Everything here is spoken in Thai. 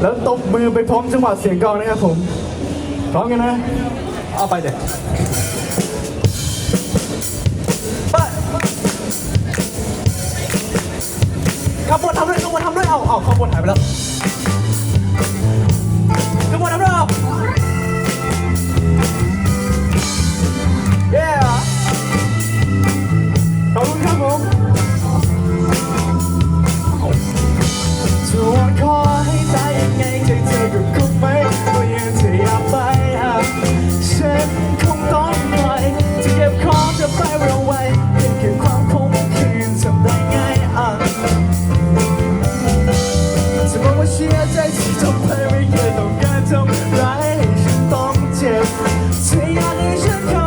แล้วตบมือไปพร้อมจังหวะเสียงกลองนะครับผมพร้อมกันนะ เอาไปเด็กขบวนทำด้วยขบวนทำด้วยเอาเอาขบวนหายไปแล้ว 最爱的人。